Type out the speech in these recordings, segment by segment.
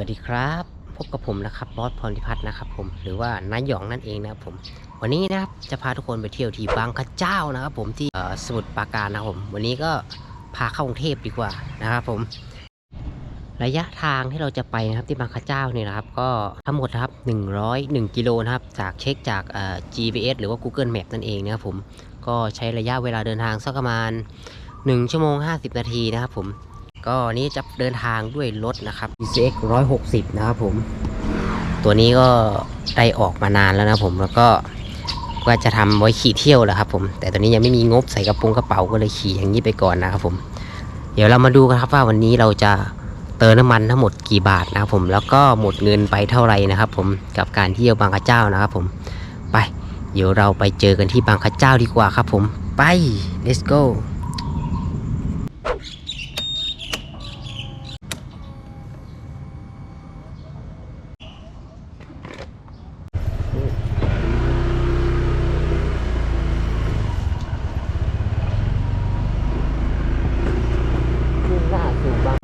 วัสดีครับ พบกับผมนะครับบอสพรพิพัฒน์นะครับผมหรือว่านายหยองนั่นเองนะครับผมวันนี้นะครับจะพาทุกคนไปเที่ยวที่บางกระเจ้านะครับ ผมที่สมุทรปราการนะครับผม วันนี้ก็พาเข้ากรุงเทพดีกว่านะครับผม ระยะทางที่เราจะไปนะครับที่บางกระเจ้าเนี่ยนะครับ ก็ทั้งหมดนะครับ 101 กิโลนะครับจากเช็คจาก GPS หรือว่า Google Map นั่นเองนะครับผมก็ใช้ระยะเวลาเดินทางสักประมาณ 1 ชั่วโมง 50 นาทีนะครับผม ก็นี้จะเดินทางด้วยรถนะครับ DCX 160 นะครับผม ตัวนี้ก็ได้ออกมานานแล้วนะผมแล้วก็ก็จะทำไว้ขี่เที่ยวแหละครับผม แต่ตอนนี้ยังไม่มีงบใส่กระโปรงกระเป๋าก็เลยขี่อย่างนี้ไปก่อนนะครับผม เดี๋ยวเรามาดูกันครับว่าวันนี้เราจะเติมน้ำมันทั้งหมดกี่บาทนะครับผมแล้วก็หมดเงินไปเท่าไหร่นะครับผมกับการเที่ยวบางกระเจ้านะครับผมไป เดี๋ยวเราไปเจอกันที่บางกระเจ้าดีกว่าครับผมไป let's go ขึ้นหน้าสู่บาง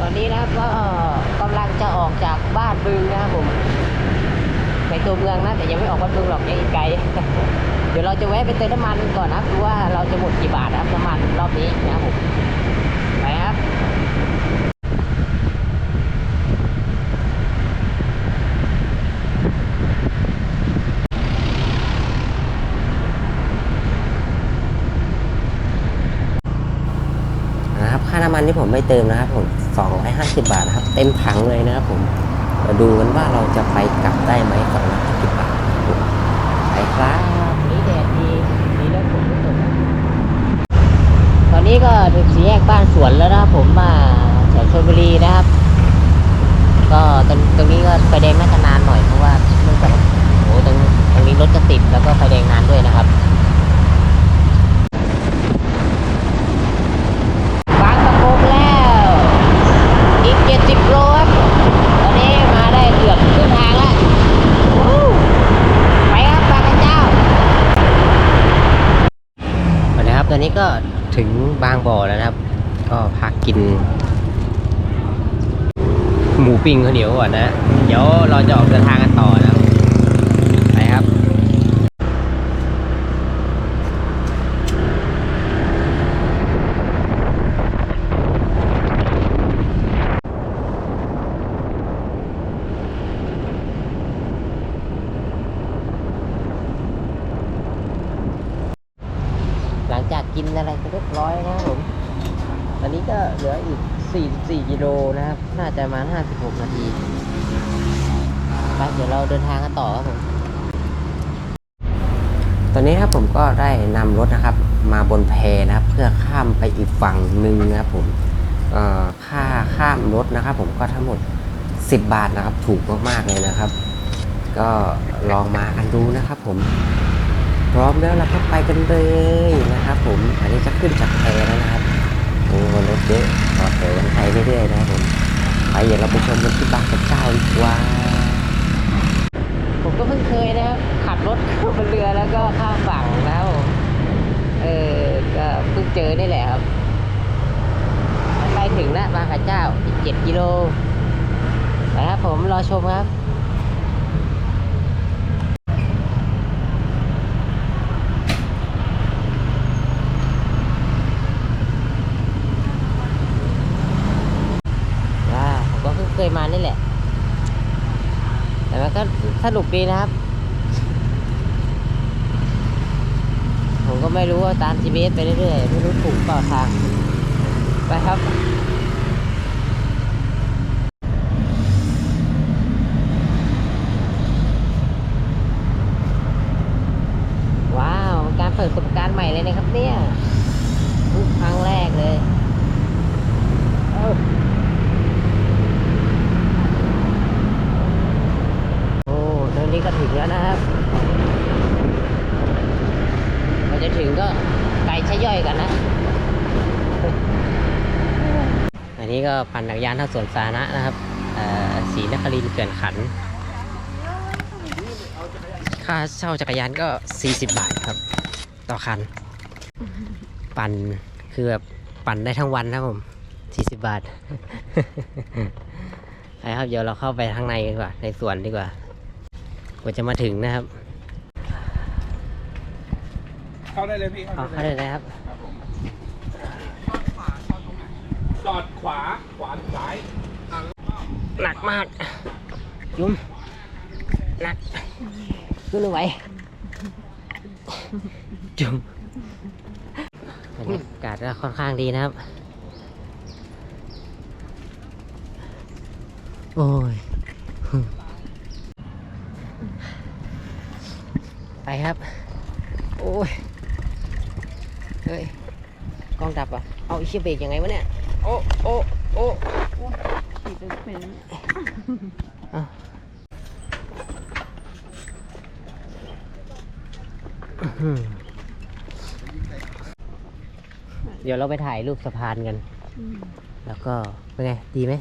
ตอนนี้นะครับก็กำลังจะออกจากบ้านบึงนะครับผมในตัวเมืองนะ แต่ยังไม่ออกบ้านบึงหรอกยังอีกไกล เดี๋ยวเราจะแวะไปเติมน้ำมันก่อนนะครับดูว่าเราจะหมดกี่บาทนะครับน้ำมันร อบนี้นะครับผมไปครับนะครับค่าน้ำมันที่ผมไม่เติมนะครับผม 250 บาทนะครับ เต็มถังเลยนะครับผม มาดูกันว่าเราจะไปกลับได้ไหม250บาทครับผมไปครับนี่แดดดีดีแล้วผมไม่ตกนะตอ นี้ก็ถึงสี่แยกบ้านสวนแล้วนะครับผมมาแถวชลบุรีนะครับ ก็ตรงตรงนี้ก็ไฟแดงน่าจะนานหน่อยเพราะว่าเนื่องจากโอ้ตรงตรงนี้รถจะติดแล้วก็ไฟแดงนานด้วยนะครับางประกงแล้ว อีก 70 โลครับ ตอนนี้มาได้เกือบครึ่งทางแล้ววู้ไปครับบางกระเจ้าสวัสดีครับ ตอนนี้ก็ถึงบางบ่อแล้วนะครับ กิน หมูปิ้งข้าวเหนียวก่อนนะ เดี๋ยวเราจะออกเดินทางกันต่อนะครับไปครับ หลังจากกินอะไรก็เรียบร้อยนะครับผม ตอนนี้ก็เหลืออีก 44 กิโล น่าจะประมาณ56นาทีไปเดี๋ยวเราเดินทางกันต่อครับผม ตอนนี้ครับผมก็ได้นำรถนะครับ มาบนแพนะครับ เพื่อข้ามไปอีกฝั่งหนึ่งนะครับผมค่าข้ามรถนะครับ ผมก็ทั้งหมด 10 บาทนะครับ ถูกมากๆเลยนะครับ ก็ลองมากันดูนะครับ ผม พร้อมแล้วเราก็ไปกันเลยนะครับ ผมอันนี้จะขึ้นจากแพแล้วนะครับโอ้รถเยอะต่อแถวกันไปเรื่อยๆนะครับผม เดี๋ยวเราไปชมกันที่บางกระเจ้าดีกว่า ผมก็เพิ่งเคยนะครับขับรถขึ้นบนเรือแล้วก็ข้ามฝั่งแล้ว เออก็เพิ่งเจอนี่แหละครับใกล้ถึงแล้วบางกระเจ้าอีกเจ็ดกิโลไปครับผมรอชมครับ ว้าวผมก็เพิ่งเคย มานี่แหละ แต่มันก็สนุกดีนะครับ ผมก็ไม่รู้ว่าตาม GPS ไปเรื่อยๆ ไม่รู้ถูกเปล่าทาง ไปครับ ว้าว การเปิดประสบการณ์ใหม่เลยนะครับเนี่ยเพิ่งครั้งแรกเลยเอ้า โอ้ตอนนี้ก็ถึงแล้วนะครับพอจะถึงก็ไกลใช้ย่อยกันนะ อันนี้ก็ ปั่นจักรยานทางสวนสาธารณะนะครับเอ่อศรีนครินทร์เขื่อนขันธ์ค่าเช่าจักรยานก็ 40 บาทครับ ต่อคัน ปั่นคือแบบปั่นได้ทั้งวันนะครับผม 40 บาทไปครับเดี๋ยวเราเข้าไปข้างในดีกว่า ในสวนดีกว่ากว่าจะมาถึงนะครับ เข้าได้เลยพี่ เอาเข้าเข้าได้เลเลยยนะครับครับผมจอดขวาขวา หรือซ้ายอะหนักมาก ยุ่มหนักขึ้นไม่ไหวจุ่มบรรยากาศก็ค่อนข้างดีนะครับ โอ้ย ไปครับ โอ้ย เฮ้ย กล้องดับอะ เอาไอีเชียเบรกยังไงวะเนี่ย โอ้ โอ้โอ้ขี่ เดี๋ยวเราไปถ่ายรูปสะพานกัน แล้วก็เป็นไง ดีไหม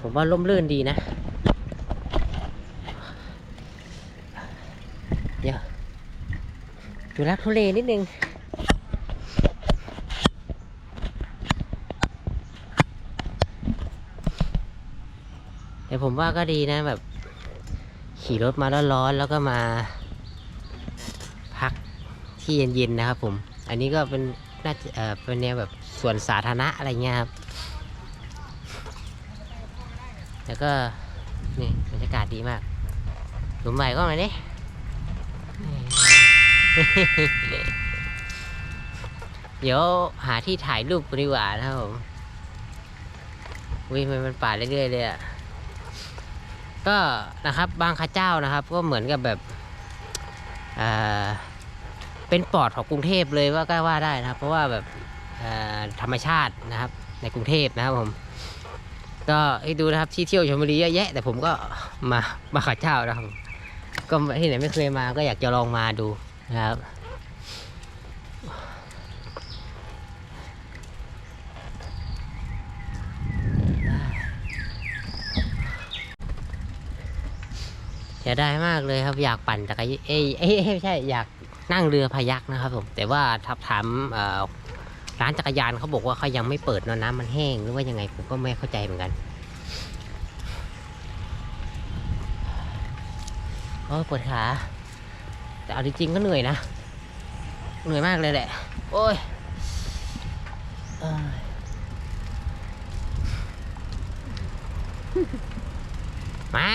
ผมว่าล่มลื่นดีนะ เดี๋ยวดูรักทุเลนิดนึง ผมว่าก็ดีนะแบบ ขี่รถมาแล้วร้อนๆแล้วก็มา พักที่เย็นๆนะครับผม อันนี้ก็เป็นน่าจะเออเป็นแนวแบบสวนสาธารณะอะไรเงี้ยครับ แล้วก็นี่บรรยากาศดีมากหลุมใหม่ก็มาดิเดี๋ยวหาที่ถ่ายรูปกันดีกว่านะครับผมวิมันมันป่าเรื่อยๆเลยอะ ก็นะครับบางข้าเจ้านะครับ ก็เหมือนกับแบบเป็นปอดของกรุงเทพเลยว่าก็ว่าได้นะครับ เพราะว่าแบบธรรมชาตินะครับ ในกรุงเทพนะครับผมก็ให้ดูนะครับที่เที่ยวชลบุรีเยอะแยะ แต่ผมก็มามาขาเจ้านะครับ ก็ที่ไหนไม่เคยมาก็อยากจะลองมาดูนะครับ สียดายมากเลยครับอยากปั่นจักรยานเอ้ยไม่ใช่อยากนั่งเรือพายักนะครับผมแต่ว่าทับถามร้านจักรยานเขาบอกว่าเขายังไม่เปิดนะน้ำมันแห้งหรือว่ายังไงผมก็ไม่เข้าใจเหมือนกันโอ้ปวดขาแต่เอาจริงๆก็เหนื่อยนะ เหนื่อยมากเลยแหละ โอ้ยเอ้ยมา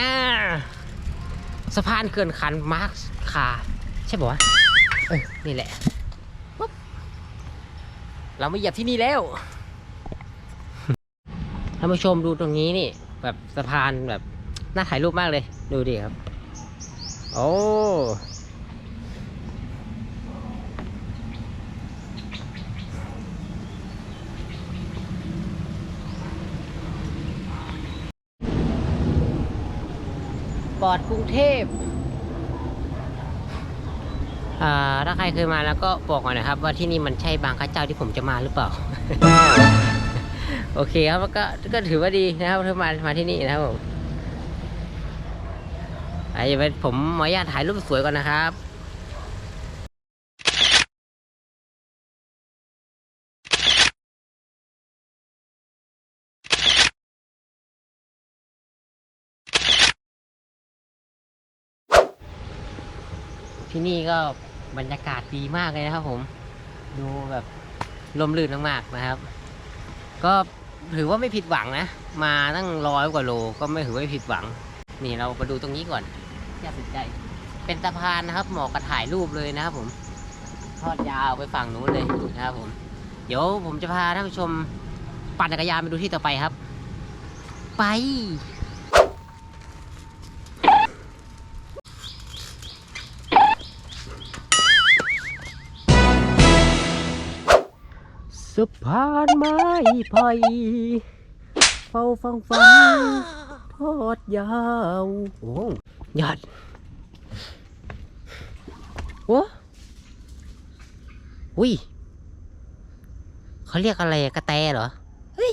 สะพานเขื่อนขันมาร์คคาใช่ป่าวะเออนี่แหละปุ๊บเราไม่เหยียบที่นี่แล้วท่านผู้ชมดูตรงนี้นี่ แบบสะพานแบบน่าถ่ายรูปมากเลย ดูดิครับ โอ้ ปอดกรุงเทพอ่าถ้าใครเคยมาแล้วก็บอกหน่อยนะครับ ว่าที่นี่มันใช่บางข้าเจ้าที่ผมจะมาหรือเปล่า โอเคครับก็ก็ถือว่าดีนะครับที่มามาที่นี่นะครับผมไอ้ไปผมขออนุญาตถ่ายรูปสวยก่อนนะครับ ที่นี่ก็บรรยากาศดีมากเลยนะครับผม ดูแบบลมลื่นมากๆนะครับ ก็ถือว่าไม่ผิดหวังนะ มาตั้งร้อยกว่าโลก็ไม่ถือว่าผิดหวัง นี่เรามาดูตรงนี้ก่อนน่าสนใจ เป็นสะพานนะครับเหมาะกับถ่ายรูปเลยนะครับผม ทอดยาวไปฝั่งนู้นเลยนะครับผม เดี๋ยวผมจะพาท่านผู้ชมปั่นจักรยานไปดูที่ต่อไปครับ ไป สะพานไม้ไผ่เฝ้าฟังฟังทอดยาวโอ้ยอดโอ้อุ้ยเขาเรียกอะไรกระแตเหรอเฮ้ย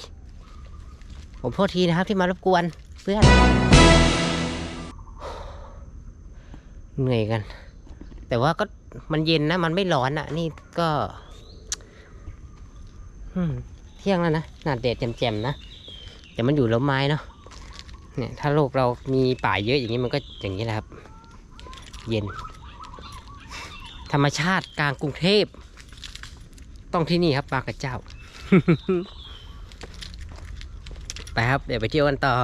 ผมโทษทีนะครับที่มารบกวนเพื่อนเหนื่อยกัน แต่ว่าก็มันเย็นนะ มันไม่ร้อนอะนี่ก็ เที่ยงแล้วนะหนาดแดดแจ่มๆนะแต่มันอยู่ล้มไม้เนาะเนี่ยถ้าโลกเรามีป่าเยอะอย่างนี้มันก็อย่างนี้แหละครับ เย็น ธรรมชาติกลางกรุงเทพ ต้องที่นี่ครับบางกระเจ้า ไปครับ เดี๋ยวไปเที่ยวกันต่อ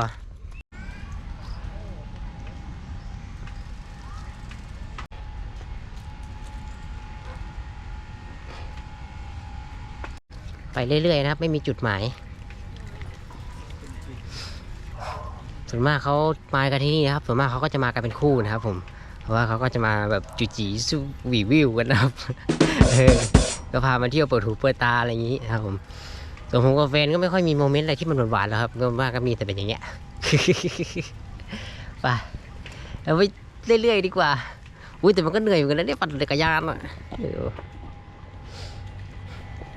ไปเรื่อยๆนะครับ ไม่มีจุดหมาย ส่วนมากเขามากันที่นี่นะครับ ส่วนมากเขาก็จะมากันเป็นคู่นะครับ ผม เพราะว่าเขาก็จะมาแบบจุจีสู้วีวิวกันนะครับก็พามาเที่ยวเปิดหูเปิดตาอะไรอย่างนี้นะครับผมส่วนผมกับแฟนก็ไม่ค่อยมีโมเมนต์อะไรที่มันหวานๆแล้วครับก็มากก็มีแต่เป็นอย่างเงี้ยไปเอาไปเรื่อยๆดีกว่าอุ้ยแต่มันก็เหนื่อยเหมือนกันนะเนี่ยปั่นจักรยานอะ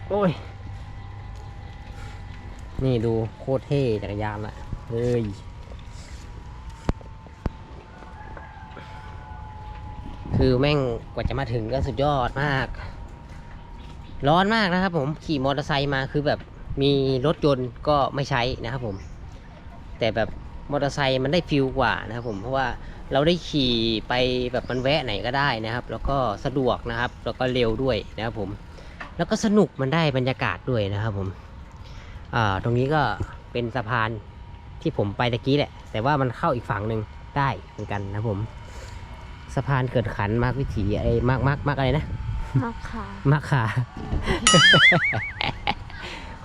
โอ้ย นี่ดูโคตรเท่จักรยานอะเฮ้ย คือแม่งกว่าจะมาถึงก็สุดยอดมาก ร้อนมากนะครับผมขี่มอเตอร์ไซค์มาคือแบบมีรถยนต์ก็ไม่ใช้นะครับผม แต่แบบมอเตอร์ไซค์มันได้ฟิลกว่านะครับผมเพราะว่าเราได้ขี่ไปแบบมันแวะไหนก็ได้นะครับ แล้วก็สะดวกนะครับ แล้วก็เร็วด้วยนะครับผม แล้วก็สนุกมันได้บรรยากาศด้วยนะครับผม ตรงนี้ก็เป็นสะพานที่ผมไปตะกี้แหละ แต่ว่ามันเข้าอีกฝั่งหนึ่งได้เหมือนกันนะครับผม สะพานเกิดขันมากวิถีไอ้มากมากมากอะไรนะมะขามมากค่ะ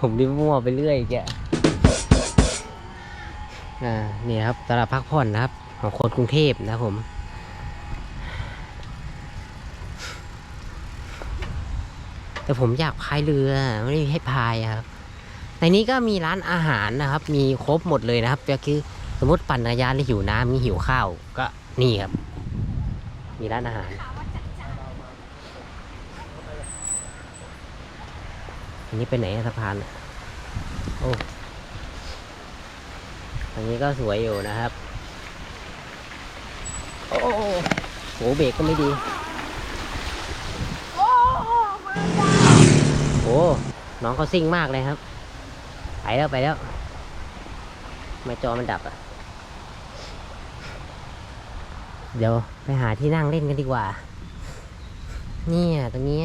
ผมนี่มั่วไปเรื่อยแกอ่านี่ครับสำหรับพักผ่อนนะครับ ของคนกรุงเทพนะครับผมแต่ผมอยากพายเรือไม่ได้ให้พายอะครับในนี้ก็มีร้านอาหารนะครับ มีครบหมดเลยนะครับก็คือสมมติปั่นจักรยานแล้วหิวน้ำมีหิวข้าวก็นี่ครับ มีร้านอาหาร อันนี้ไปไหนสะพานโอ้อันนี้ก็สวยอยู่นะครับ โอ้โหโหเบรกก็ไม่ดีโอ้น้องเขาซิ่งมากเลยครับ ไปแล้วไปแล้ว ไม่จอมันดับอะ เดี๋ยวไปหาที่นั่งเล่นกันดีกว่า เนี่ยตรงนี้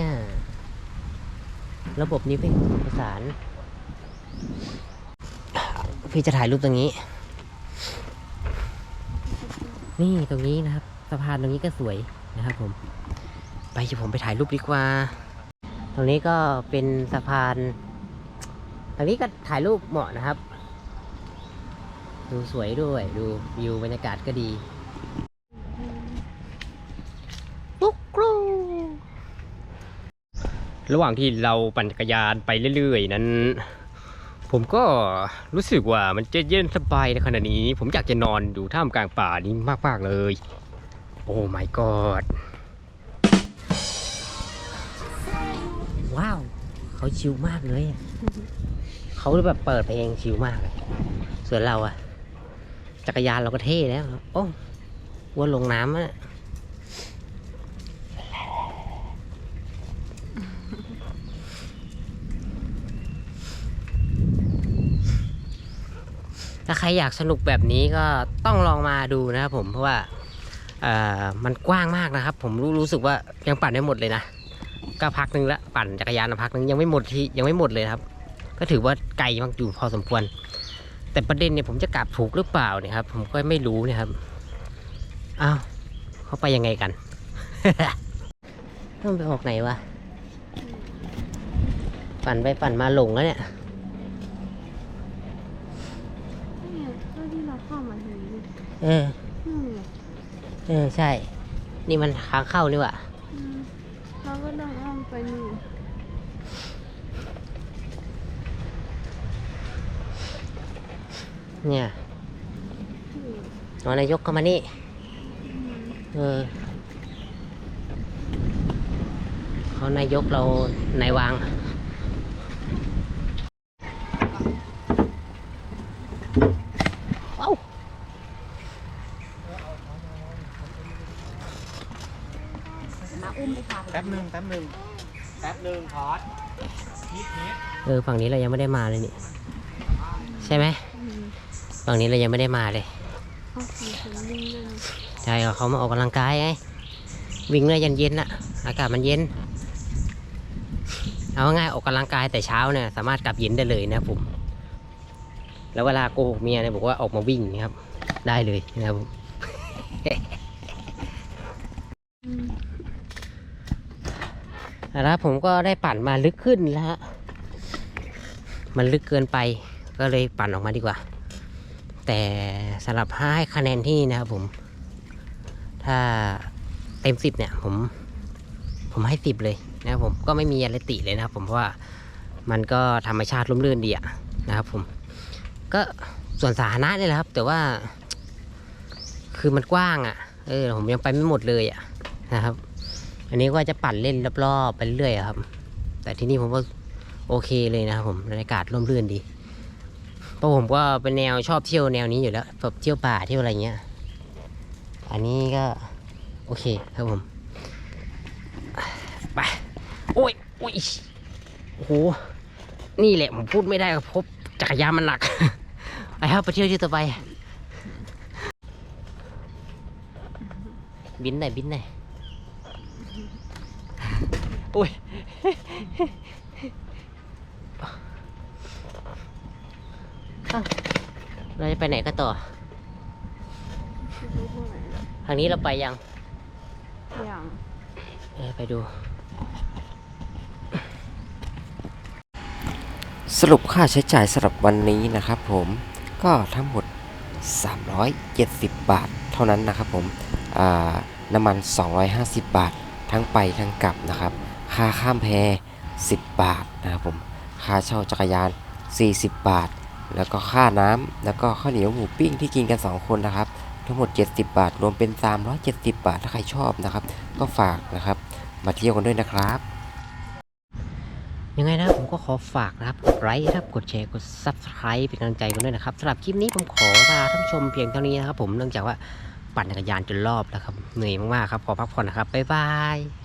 ระบบนี้เป็นประสาน พี่จะถ่ายรูปตรงนี้ นี่ตรงนี้นะครับสะพานตรงนี้ก็สวยนะครับผม ไปจะผมไปถ่ายรูปดีกว่า ตรงนี้ก็เป็นสะพาน ตรงนี้ก็ถ่ายรูปเหมาะนะครับ ดูสวยด้วยดูวิวบรรยากาศก็ดีปุ๊กกรูระหว่างที่เราปั่นจักรยานไปเรื่อยๆ นั้น ผมก็รู้สึกว่ามันจะเย็นสบายในขณะนี้ ผมอยากจะนอนอยู่ท่ามกลางป่านี้มากๆเลย โอ้ my god ว้าว เขาชิลมากเลยอะ เขาแบบเปิดเพลงชิลมากเลย ส่วนเราอะจักรยานเราก็เท่แล้วโอ้วัวลงน้ำอะถ้าใครอยากสนุกแบบนี้ก็ต้องลองมาดูนะครับผมเพราะว่าเอ่อมันกว้างมากนะครับ ผมรู้รู้สึกว่ายังปั่นไม่หมดเลยนะก็พักนึงละปั่นจักรยานพักนึงยังไม่หมดที่ยังไม่หมดเลยครับ ก็ถือว่าไกลมากอยู่พอสมควร แต่ประเด็นเนี่ยผมจะกลับถูกหรือเปล่าเนี่ยครับ ผมก็ไม่รู้เนะครับอ้าวเขาไปยังไงกัน ต้องไปออกไหนวะปั่นไปปั่นมาหลงแล้วเนี่ยเนี่ยก็ที่เราเข้ามาถึงนี่เอออืมเออ ใช่ นี่มันทางเข้านี่หว่ะ อืมเราก็ต้องอ้อมไปนี่ เนี่ยอืมนอนนายกเข้ามานี่อืมเออเขานายกเรานายวางเอ้ามาอุ้มไปค่ะแป๊บหนึ่งแป๊บหนึ่งแป๊บหนึ่งพอดนิดนิดเออ ฝั่งนี้เรายังไม่ได้มาเลยนี่ ใช่ไหมอืม ฝั่งนี้เรายังไม่ได้มาเลยใช่เขามาออกกำลังกายไงวิ่งเลยยันเย็นๆน่ะอากาศมันเย็น เอาง่ายออกกำลังกายแต่เช้าเนี่ยสามารถกลับเย็นได้เลยนะผมแล้วเวลาโกหกเมียเนี่ยบอกว่าออกมาวิ่งนะครับ ได้เลยนะครับผมอืมแล้วผมก็ได้ปั่นมาลึกขึ้นแล้วฮะมันลึกเกินไปก็เลยปั่นออกมาดีกว่า แต่สำหรับให้คะแนนที่นี่นะครับผม ถ้าเต็มสิบเนี่ยผม ผมให้สิบเลยนะครับผมก็ไม่มีอะไรติเลยนะครับผมเพราะว่ามันก็ธรรมชาติร่มรื่นดีอะนะครับผม ก็ส่วนสาธารณะนี่แหละครับ แต่ว่า คือมันกว้างอะเออ ผมยังไปไม่หมดเลยอะนะครับ อันนี้ก็จะปั่นเล่นรอบๆไปเรื่อยครับ แต่ที่นี่ผมว่าโอเคเลยนะครับผมบรรยากาศร่มรื่นดี เพราะผมก็เป็นแนวชอบเที่ยวแนวนี้อยู่แล้วแบบเที่ยวป่าเที่ยวอะไรเงี้ย อันนี้ก็โอเคครับผม ไป โอ้ยโอ้ยโอ้โห นี่แหละผมพูดไม่ได้ครับเพราะจักรยานมันหนัก ไปครับไปเที่ยวที่ต่อไป บินไหนบินไหนโอ้ย อ้าวเราจะ ไปไหนกันต่อ ไม่รู้เท่าไหร่ละทางนี้เราไปยังอย่างเออไปดู สรุปค่าใช้จ่ายสำหรับวันนี้นะครับผมก็ทั้งหมด 370 บาทเท่านั้นนะครับผมอ่าน้ำมัน 250 บาท ทั้งไปทั้งกลับนะครับ ค่าข้ามแพ 10 บาทนะครับผม ค่าเช่าจักรยาน 40 บาท แล้วก็ค่าน้ำแล้วก็ข้าวเหนียวหมูปิ้งที่กินกัน 2 คนนะครับ ทั้งหมด 70 บาท รวมเป็น 370 บาท ถ้าใครชอบนะครับ ก็ฝากนะครับ มาเที่ยวกันด้วยนะครับ ยังไงนะผมก็ขอฝากนะครับ กดไลค์นะครับ กดแชร์ กด subscribe เป็นกำลังใจกันด้วยนะครับสำหรับคลิปนี้ผมขอลาท่านชมเพียงเท่านี้นะครับ ผม เนื่องจากว่าปั่นจักรยานจนรอบแล้วครับ เหนื่อยมากๆครับ ขอพักผ่อนนะครับ บ๊ายบาย